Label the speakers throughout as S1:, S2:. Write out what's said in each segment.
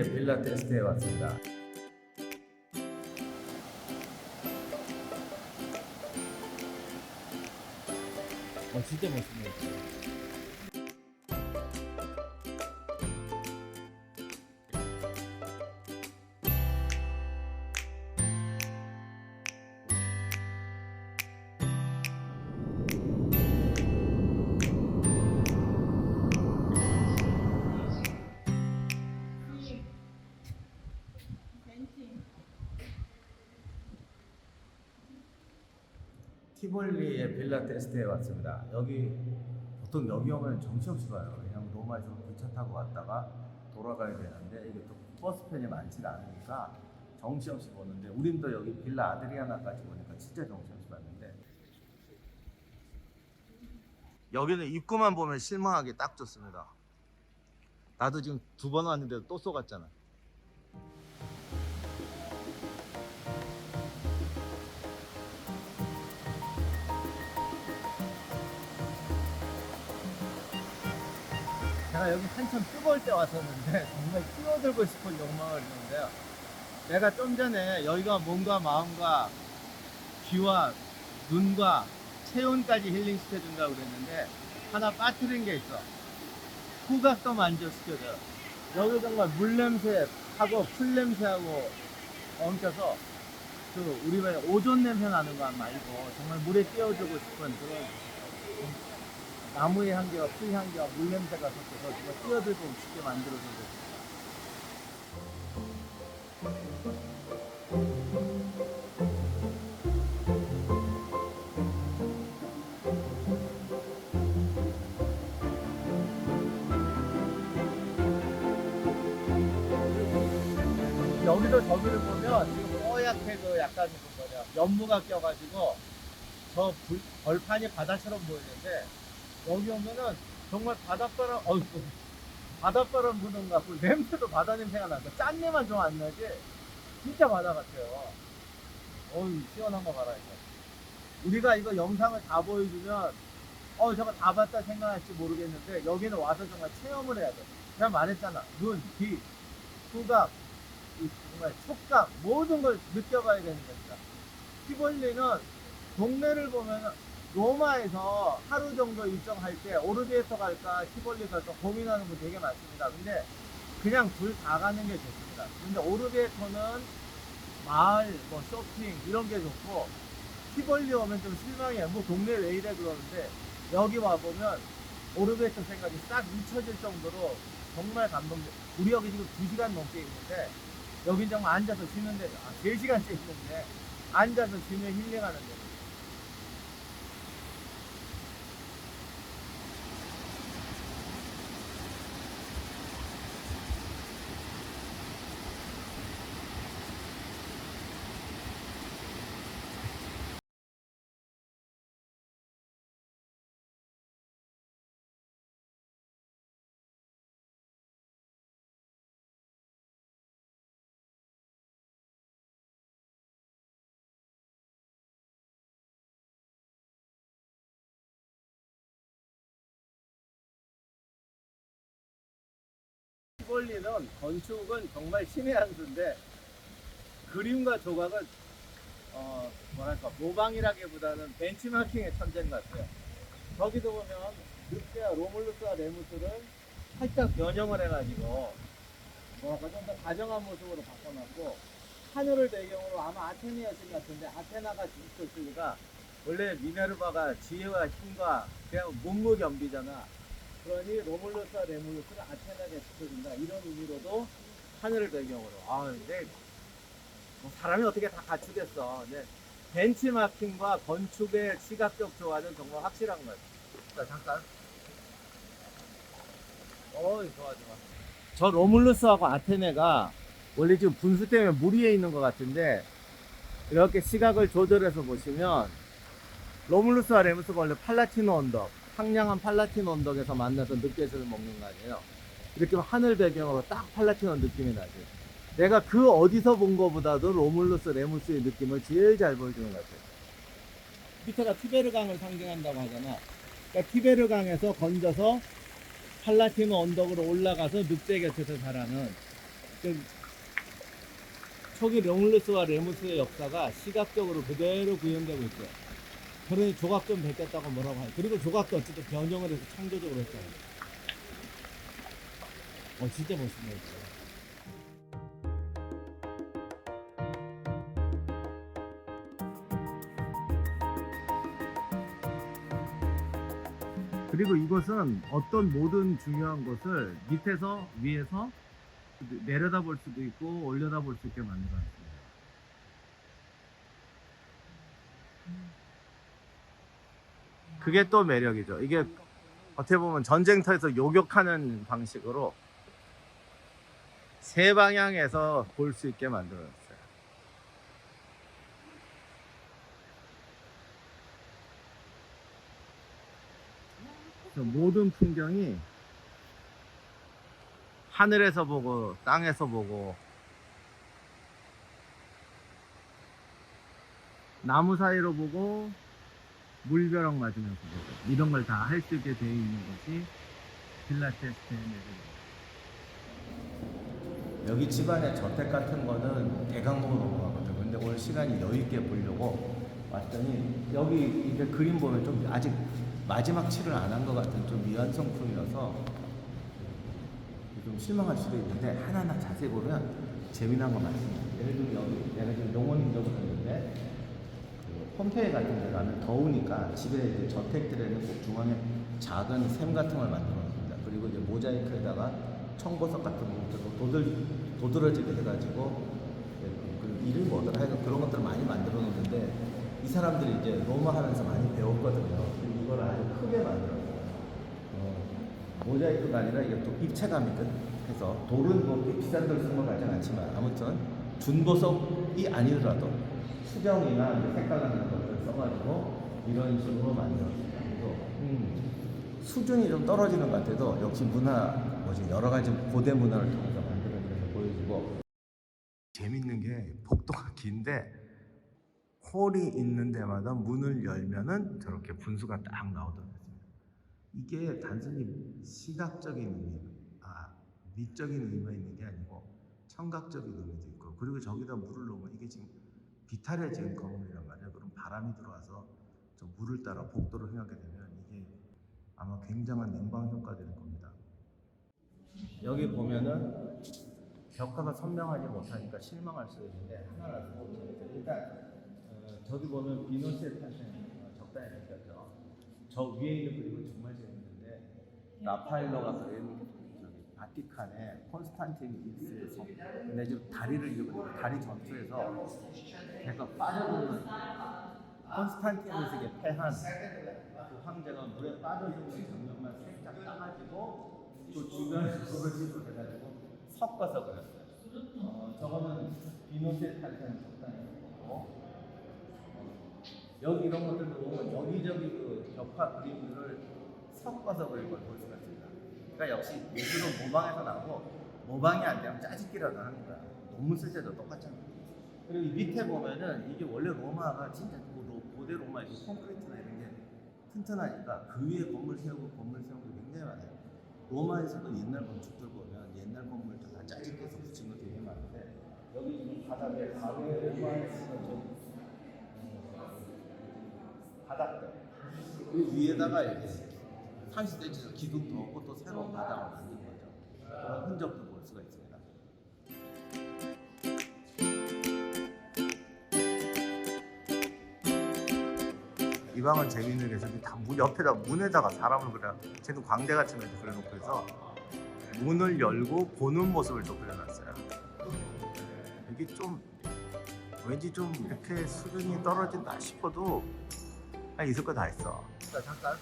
S1: 티볼리의 빌라 테스트에 왔습니다.
S2: 어, 진짜 멋있네.
S1: 티볼리의 빌라 테스트에 왔습니다. 여기 보통 여기 오면 정신없이 봐요. 왜냐면 로마에서 기차 타고 왔다가 돌아가야 되는데 이게 또 버스 편이 많지가 않으니까 정신없이 보는데 우린 또 여기 빌라 아드리아나까지 오니까 진짜 정신없이 봤는데 여기는 입구만 보면 실망하기 딱 좋습니다. 나도 지금 두 번 왔는데도 또 쏘갔잖아. 제가 여기 한참 뜨거울 때 왔었는데 정말 뛰어들고 싶은 욕망을 있는데요. 내가 좀 전에 여기가 몸과 마음과 귀와 눈과 체온까지 힐링시켜준다고 그랬는데 하나 빠뜨린 게 있어. 후각도 만족시켜줘요. 여기 정말 물냄새하고 풀냄새하고 엉켜서 그 우리 왜 오존 냄새 나는 거 말고 정말 물에 띄워주고 싶은 그런 나무의 향기와 풀 향기와 물 냄새가 섞여서 정말 뛰어들고 싶게 만들어줘요. 여기도 저기를 보면 지금 뽀얗게도 약간 그 뭐냐 연무가 껴가지고 저 불, 벌판이 바다처럼 보이는데 여기 오면은 정말 바닷바람 어이 바닷바람 부는 것 같고 냄새도 바다 냄새가 나서 짠내만 좀 안 나지. 진짜 바다 같아요. 어이 시원한 거 봐라 이거. 우리가 이거 영상을 다 보여주면 어 저거 다 봤다 생각할지 모르겠는데 여기는 와서 정말 체험을 해야 돼. 그냥 말했잖아. 눈, 귀, 후각 이 정말 촉각 모든 걸 느껴봐야 되는 겁니다 티볼리는 동네를 보면 로마에서 하루 정도 일정할 때 오르비에토 갈까 티볼리 갈까 고민하는 분 되게 많습니다. 근데 그냥 둘 다 가는 게 좋습니다. 근데 오르비에토는 마을, 뭐 쇼핑 이런 게 좋고 티볼리 오면 좀 실망해요. 뭐 동네 왜 이래 그러는데 여기 와 보면 오르비에토 생각이 싹 잊혀질 정도로 정말 감동. 우리 여기 지금 2 시간 넘게 있는데 여긴 정말 앉아서 쉬는데 아, 3 시간째 있는데 앉아서 쉬면 힐링하는 데. 티볼리는 건축은 정말 신의 한 수인데 그림과 조각은 어 뭐랄까 모방이라기보다는 벤치마킹의 천재인 것 같아요. 저기도 보면 늑대와 로물루스와 레무스를 살짝 변형을 해가지고 뭐랄까 좀 더 다정한 모습으로 바꿔놨고 하늘을 배경으로 아마 아테네였을 것 같은데 아테나가 있었을 리가 원래 미네르바가 지혜와 힘과 그냥 문무겸비잖아. 그러니 로물루스와 레물루스를 아테나에 지켜준다 이런 의미로도 하늘을 배경으로. 아 근데 뭐 사람이 어떻게 다 갖추겠어. 근데 벤치마킹과 건축의 시각적 조화는 정말 확실한 것 같아 자 잠깐. 어이 좋아 좋아. 저 로물루스하고 아테네가 원래 지금 분수 때문에 물 위에 있는 것 같은데 이렇게 시각을 조절해서 보시면 로물루스와 레무스가 원래 팔라티노 언덕 상냥한 팔라티노 언덕에서 만나서 늑대새를 먹는 거 아니에요. 이렇게 하늘 배경으로 딱 팔라티노 느낌이 나지. 내가 그 어디서 본 거보다도 로물루스, 레무스의 느낌을 제일 잘 보여주는 것 같아요. 밑에가 티베르강을 상징한다고 하잖아. 그러니까 티베르강에서 건져서 팔라티노 언덕으로 올라가서 늑대 곁에서 자라는
S2: 그 초기 롱루스와 레무스의 역사가 시각적으로 그대로 구현되고 있죠. 그러니 조각좀 베꼈다고 뭐라고 하요 그리고 조각도 어쨌든 변형을 해서 창조적으로 했잖아요. 어, 진짜 멋있네요. 진짜.
S1: 그리고 이것은 어떤 모든 중요한 것을 밑에서 위에서 내려다 볼 수도 있고 올려다 볼 수 있게 만들어놨습니다. 그게 또 매력이죠. 이게 어떻게 보면 전쟁터에서 요격하는 방식으로 세 방향에서 볼 수 있게. 그래서 모든 풍경이 하늘에서 보고 땅에서 보고 나무 사이로 보고 물벼락 맞으면서 보고 이런 걸 다 할 수 있게 되어 있는 것이 필라테스트의 매력입니다. 여기 집안에 저택 같은 거는 대강목으로 넘어가거든요. 근데 오늘 시간이 여유 있게 보려고 왔더니 여기 이제 그림 보면 좀 아직 마지막 칠을 안 한 것 같은 좀 미완성품이라서 좀 실망할 수도 있는데 하나하나 자세히 보면 재미난 거 많습니다. 예를 들면 여기 내가 지금 농원 적어놨는데 그 홈페이지 같은 데 가면 더우니까 집에 이제 저택들에는 꼭 중앙에 작은 샘 같은 걸 만들어 놨습니다. 그리고 이제 모자이크에다가 청보석 같은 것들도 도들, 도드러지게 해가지고 예, 그 이름이 뭐더라 하여간 그런 것들을 많이 만들어 놓는데 이 사람들이 이제 로마 하면서 많이 배웠거든요. 이걸 아주 크게 만들었어요. 어, 모자이크가 아니라 이게 또 입체감이든 해서 돌은 뭐 비싼 돌 쓰는 거 같진 않지만 아무튼 준보석이 아니더라도 수정이나 색깔 것들 써가지고 이런 식으로. 그래서 음, 수준이 좀 떨어지는 것 같아도 역시 문화 뭐지 여러 가지 고대 문화를 통해서 만들어내서 보여주고 재밌는 게 복도가 긴데 홀이 있는 데마다 문을 열면은 저렇게 분수가 딱 나오더라고요. 이게 단순히 시각적인 의미, 아 미적인 의미가 있는 게 아니고 청각적인 의미도 있고 그리고 저기다 물을 넣으면 이게 지금 비탈에 지은 건물이란 말이에요. 바람이 들어와서 저 물을 따라 복도를 향하게 되면 이게 아마 굉장한 냉방 효과가 될 겁니다. 여기 보면은 벽화가 선명하지 못하니까 실망할 수 있는데 하나라도 보면 일단 어, 저기 보면 비노스의 탄생 어, 적당히 느꼈죠. 저 위에 있는 그림은 정말 재밌는데 라파엘로가 그린 바티칸의 콘스탄틴 성. 근데 지금 다리를 이거 다리 전투에서 걔가 빠져드는 콘스탄티누스에게 패한 그 황제가 물에 빠져드는 장면만 살짝 따가지고 또 그걸 식으로 해가지고 섞어서 그렸어요. 어, 저거는 비노세 탄생 적당히 그렸고 여기 이런 것들도 보면 여기저기 그 벽화 그림들을 섞어서 그린 걸볼 수가 있습니다. 그러니까 역시 예술은 모방에서 나고 모방이 안 되면 짜집기라도 하는 거야. 논문 쓸 때도 똑같잖아. 그리고 이 밑에 보면은 이게 원래 로마가 진짜 뭐 로- 고대 로마 이 콘크리트나 이런 게 튼튼하니까 그 위에 건물 세우고 건물 세우고 굉장히 많아요. 로마에서도 옛날 건축들 보면 옛날 건물들 다 짜집기해서 붙인 거 되게 많은데 여기 지금 바닥에 가게 로마에서 좀 바닥들 그 위에다가 이렇게 30cm 기둥 넣고 또 새로운 바닥을 만든 거죠. 그런 흔적도 볼 수가 있습니다. 이 방은 재밌는 게 저기 다 문 옆에다 문에다가 사람을 그려 쟤는 광대 같은 걸 그려놓고 해서 문을 열고 보는 모습을 또 그려놨어요. 이게 좀 왠지 좀 이렇게 수준이 떨어진다 싶어도 아 있을 거 다 있어. 자 잠깐.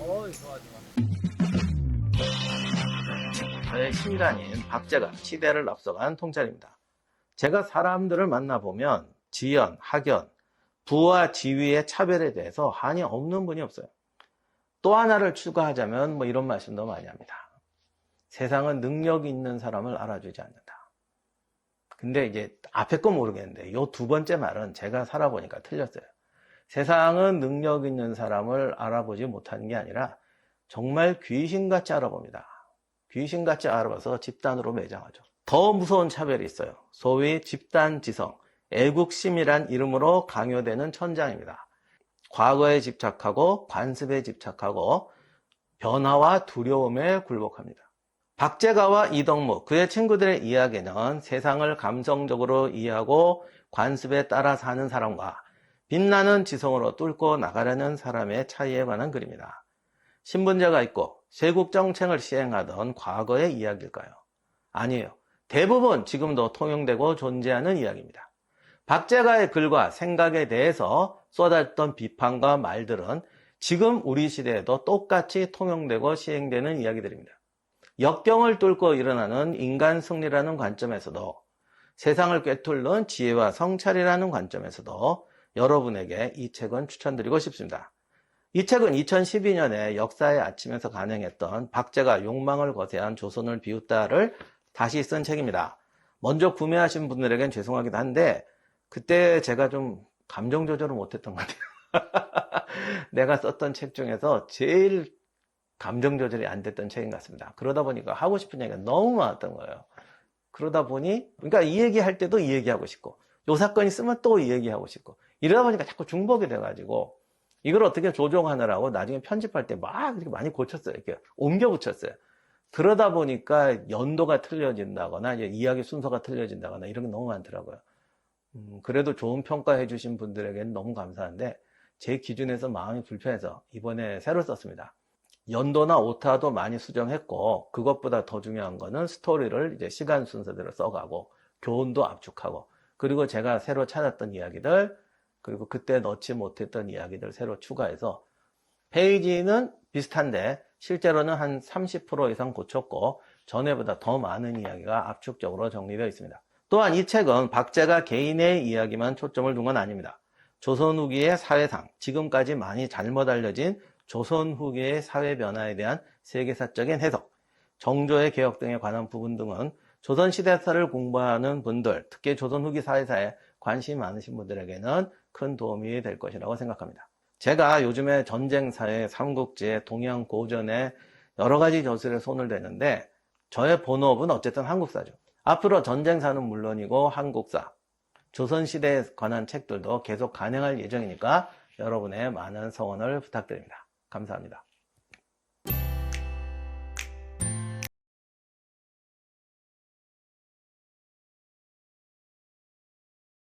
S1: 어이 좋아 좋아. 저의 신간인 박재가 시대를 앞서간 통찰입니다. 제가 사람들을 만나보면 지연, 학연, 부와 지위의 차별에 대해서 한이 없는 분이 없어요. 또 하나를 추가하자면 뭐 이런 말씀도 많이 합니다. 세상은 능력 있는 사람을 알아주지 않는다. 근데 이제 앞에 거 모르겠는데 요두 번째 말은 제가 살아보니까 틀렸어요. 세상은 능력 있는 사람을 알아보지 못하는 게 아니라 정말 귀신같이 알아봅니다.
S3: 귀신같이 알아봐서 집단으로 매장하죠. 더 무서운 차별이 있어요. 소위 집단지성, 애국심이란 이름으로 강요되는 천장입니다. 과거에 집착하고 관습에 집착하고 변화와 두려움에 굴복합니다. 박재가와 이덕무, 그의 친구들의 이야기는 세상을 감성적으로 이해하고 관습에 따라 사는 사람과 빛나는 지성으로 뚫고 나가려는 사람의 차이에 관한 글입니다. 신분제가 있고 세국정책을 시행하던 과거의 이야기일까요? 아니에요. 대부분 지금도 통용되고 존재하는 이야기입니다. 박재가의 글과 생각에 대해서 쏟았던 비판과 말들은 지금 우리 시대에도 똑같이 통용되고 시행되는 이야기들입니다. 역경을 뚫고 일어나는 인간 승리라는 관점에서도 세상을 꿰뚫는 지혜와 성찰이라는 관점에서도 여러분에게 이 책은 추천드리고 싶습니다. 이 책은 2012년에 역사의 아침에서 간행했던 박제가 욕망을 거세한 조선을 비웃다를 다시 쓴 책입니다. 먼저 구매하신 분들에겐 죄송하기도 한데 그때 제가 좀 감정 조절을 못했던 것 같아요. 내가 썼던 책 중에서 제일 감정 조절이 안 됐던 책인 것 같습니다. 그러다 보니까 하고 싶은 얘기가 너무 많았던 거예요. 그러다 보니, 그러니까 이 얘기 할 때도 이 얘기 하고 싶고, 요 사건 있으면 또 이 얘기 하고 싶고, 이러다 보니까 자꾸 중복이 돼가지고, 이걸 어떻게 조정하느라고 나중에 편집할 때 막 이렇게 많이 고쳤어요. 이렇게 옮겨 붙였어요. 그러다 보니까 연도가 틀려진다거나, 이야기 순서가 틀려진다거나, 이런 게 너무 많더라고요. 음, 그래도 좋은 평가해 주신 분들에게는 너무 감사한데, 제 기준에서 마음이 불편해서 이번에 새로 썼습니다. 연도나 오타도 많이 수정했고 그것보다 더 중요한 거는 스토리를 이제 시간 순서대로 써가고 교훈도 압축하고 그리고 제가 새로 찾았던 이야기들 그리고 그때 넣지 못했던 이야기들 새로 추가해서 페이지는 비슷한데 실제로는 한 30% 이상 고쳤고 전에보다 더 많은 이야기가 압축적으로 정리되어 있습니다. 또한 이 책은 박제가 개인의 이야기만 초점을 둔 건 아닙니다. 조선 후기의 사회상, 지금까지 많이 잘못 알려진 조선 후기의 사회 변화에 대한 세계사적인 해석, 정조의 개혁 등에 관한 부분 등은 조선 시대사를 공부하는 분들, 특히 조선 후기 사회사에 관심이 많으신 분들에게는 큰 도움이 될 것이라고 생각합니다. 제가 요즘에 전쟁사의 삼국지의 동양 고전에 여러 가지 저술에 손을 대는데 저의 본업은 어쨌든 한국사죠. 앞으로 전쟁사는 물론이고 한국사, 조선시대에 관한 책들도 계속 간행할 예정이니까 여러분의 많은 성원을 부탁드립니다. 감사합니다.